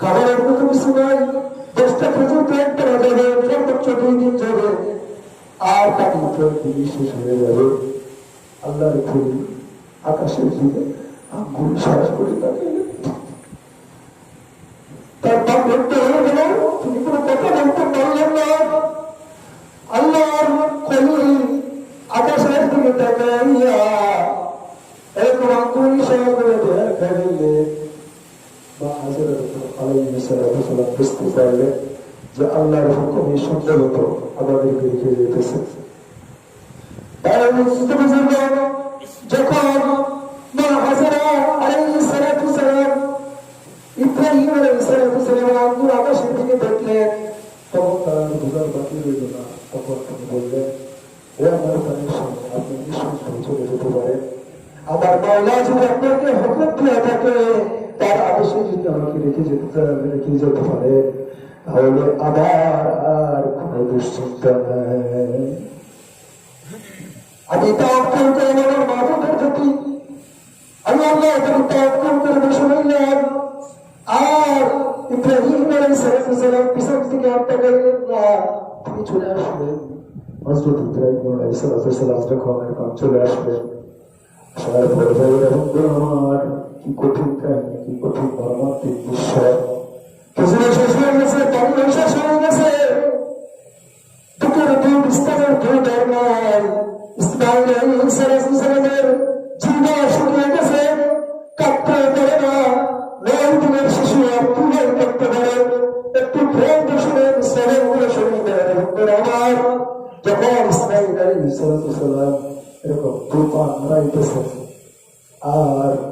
খাবারের মতো কিছু নাই দশটা প্রচুর পেট হয়ে যাবে সর্বোচ্চ দুই দিন যাবে। আর তার মতো দিনই শেষ হয়ে যাবে। আল্লাহর ফুল আকাশের দিকে আঙ্গুল সাহস করে তাকে। তার পাপ ধরতে হয়ে গেল বা হাজারের উপর আলাইহি সাল্লাল্লাহু আলাইহি ওয়াসাল্লাম বুঝতে পারলেন যে আল্লাহর হুকুমে সম্ভবত আমাদেরকে রেখে যেতেছে। তাই বুঝতে বুঝলেন যখন মা হাজারা আলাইহি সাল্লাতু ইব্রাহিম আলাইহিস সালাতু সাল্লাম আকাশের দিকে দেখলেন, তখন তারা বুঝার বাকি রইল না। তখন তিনি বললেন, ও আমার প্রাণের আপনি নিঃসন্দেহে চলে যেতে পারেন। আমার মাওলা যদি আপনাকে হুকুম দিয়ে থাকে তার যদি আমাকে রেখে যেতে রেখে যেতে পারে তাহলে আবার আর কোনো দুশ্চিন্তা নেই। আমি তাওয়াক্কুল করে আমার মাবুদের প্রতি আমি আল্লাহ তুমি তাওয়াক্কুল করে বসে রইলাম আর ইব্রাহিম আলাইহিস সালাম পিছন থেকে আর তাকাইলেন না। তিনি চলে আসলেন। হযরত ইব্রাহিম আলাইহিস সালাম যখন চলে আসলেন, আসার পরে আমার কি কঠিন কাহিনী কি কঠিন মর্মান্তিক দৃশ্য খেজুরে শেষ হয়ে গেছে পানি শেষ হয়ে গেছে। দুটোর দুধ ইসলামের দুধ আর নাই। ইসমাইল আলাইহিস সালামের জিহ্বা শুকিয়ে গেছে কাঁদতে পারে না। নয় দিনের শিশু আর তুলে করতে পারে। একটু ফোন শুনেন ইসলামেরগুলো শুনতে আমার, যখন ইসমাইল আলাইহিস সালাম এরকম আর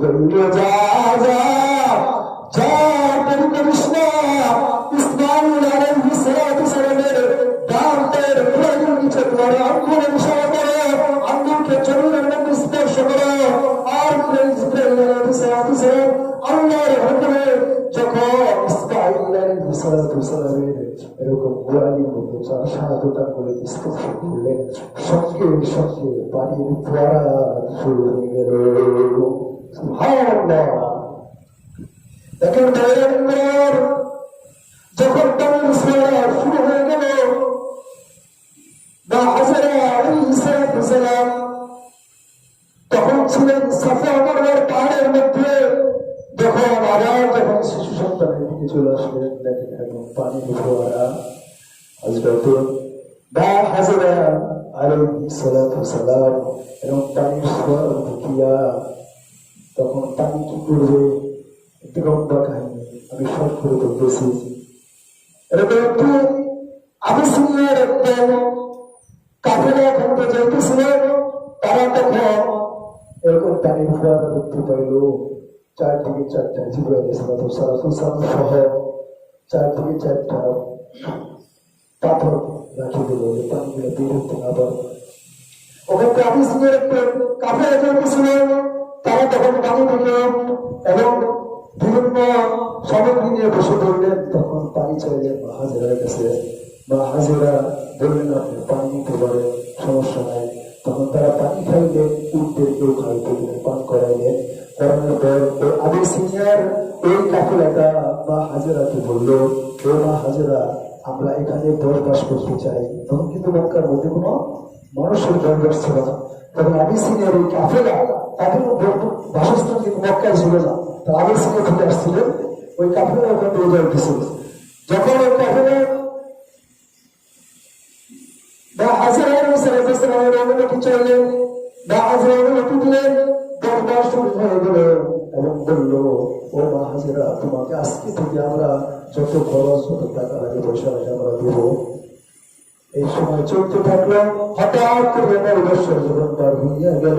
করিলে যা আল্লাহর হুকুমে যখন এরকম গোড়ালির মধ্যে চার সাহায্যতা করে স্পর্শ করলেন, সঙ্গে সঙ্গে পানির ফোয়ারা শুরু হয়ে গেল। দেখেন ভাইয়ের যখন ফোয়ারা শুরু হয়ে গেল, বা দিকে চলে আসলেন দেখেন এখন পানি ফোয়ারা হযরত বা হাজরা আলাইহিস সালাতু সালাম, এবং পানির ফোয়ারা ঢুকিয়া তখন পানি কি করবে? লম্বা কাহিনী আমি শর্ট করে বলতেছি। এরকম একটু আবিসিনিয়ার একদম ঘুরতে যাইতেছিল, তারা তখন এরকম পানির ফোয়ারা দেখতে পাইল। চারদিকে চারটা জিব্রাইল সালাম সহ চারদিকে চারটা পাথর রাখি দিল পানিগুলো না পারে। তারা পানি মা হাজিরা নিতে পারেন, সমস্যা নাই। তখন তারা পানি খাইলেন উঠদেরকেও খাইতে পান করাইলেন ওই কাফেলাটা মা হাজিরাকে বলল, ও মা হাজিরা, আমরা এখানে বসবাস করতে চাই। তখন কিন্তু মক্কার মধ্যে কোনো মানুষের দরকার ছিল না। তখন আবি সিনিয়র ওই কাফেলা, তাদের বাসস্থান কিন্তু মক্কায় ছিল না। তারা আবি সিনিয়র থেকে আসছিলেন, ওই কাফেলা ওখানে যাওয়া গেছিল যখন ওই কাফেলা বা হাজার চাইলেন, বা হাজার দিলেন দরবার শুরু হয়ে গেল। এবং বলল, ও মা হাজিরা, তোমাকে আজকে থেকে আমরা যত খরচ যত টাকা লাগে পয়সা লাগে আমরা দেবো। এই সময় চলতে থাকল, হঠাৎ করে আমার বছর যখন পার হইয়া গেল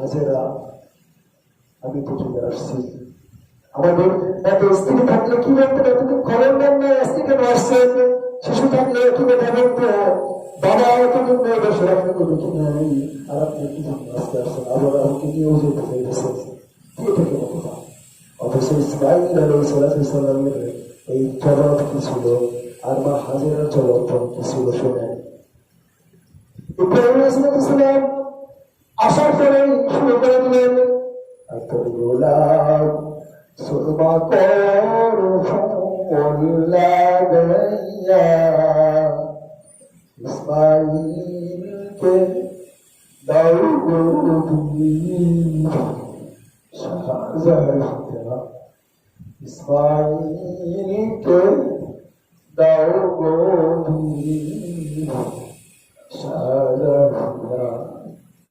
হাজেরা আমি পৃথিবীতে আসছি আমাদের এত স্ত্রী থাকলে কি বলতে পারতো তুমি ঘরের নাম না স্ত্রী কেন আসছে শিশু থাকলে কি কথা বলতো বাবা এতদিন মেয়ে বসে রাখতে করবে কি নাই আর আপনি কি জন্য আজকে আসছেন আবার আমাকে নিয়েও যেতে চাইতেছেন কি থেকে কথা অথচ ইসমাইল আলাই সালামের এই জবাব কি ছিল আর মা হাজেরার জবাব কি ছিল শোনেন ইব্রাহিম আলাইহিসসালাম করে শুরু করলেন তোর গোলাপ সুরমা কর লাগাইয়া ইসমাইলকে দাও গো তুমি শাহজাদা ইসমাইলকে দাও গো তুমি শাহজাদা